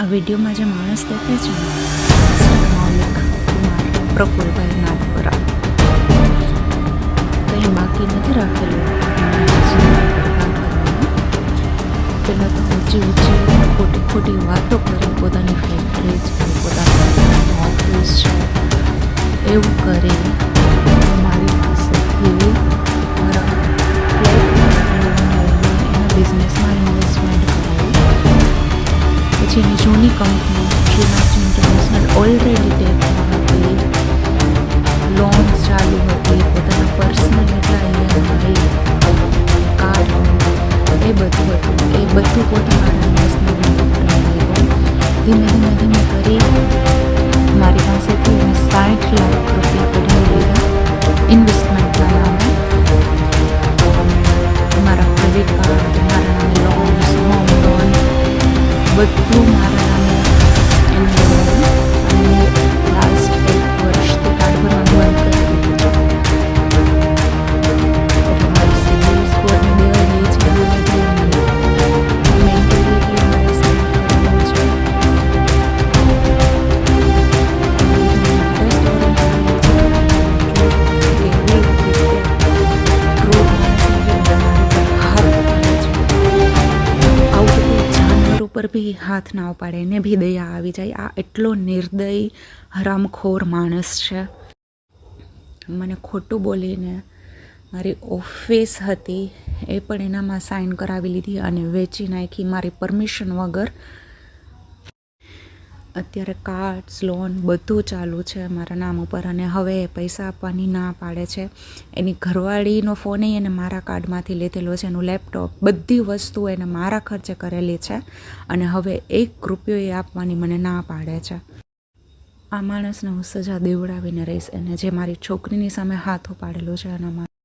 આ વિડીયોમાં જે માણસ દેખે છે મૌલિક કુમાર પ્રફુલભાઈ નાથપુરા કંઈ બાકી નથી રાખેલું. પહેલાં તો ઊંચી ઊંચી ખોટી ખોટી વાતો કરી પોતાની ફેક્ટરી છે પોતાની ઓફિસ છે. એવું કરી પછી એની જૂની કંપની શ્રીનાથ ઇન્ટરનેશનલ ઓલરેડી ટેકમાં હતી. લોન્સ ચાલુ હતી. પોતાના પર્સનલ એટલા કાર એ બધું હતું. એ બધું પોતાના ધીમે ધીમે ધીમે કરી. મારી પાસેથી મેં સાઠ લાખ રૂપિયા કઢાવી લીધા. ઇન્વેસ્ટમેન્ટના બધું મારા ઉપર બી હાથ ના ઉપાડે, એને બી દયા આવી જાય. આ એટલો નિર્દય, હરામખોર માણસ છે. મને ખોટું બોલીને મારી ઓફિસ હતી, એ પણ એનામાં સાઇન કરાવી લીધી અને વેચી નાખી મારી પરમિશન વગર અત્યારે કાર્ડ્સ, લોન બધું ચાલુ છે મારા નામ ઉપર અને હવે પૈસા આપવાની ના પાડે છે. એની ઘરવાળીનો ફોન એને મારા કાર્ડમાંથી લીધેલો છે, એનું લેપટોપ બધી વસ્તુ એને મારા ખર્ચે કરેલી છે અને હવે એક રૂપિયો એ આપવાની મને ના પાડે છે. આ માણસને હું સજા દેવડાવીને રહીશ એને જે મારી છોકરીની સામે હાથ ઉપાડેલો છે એના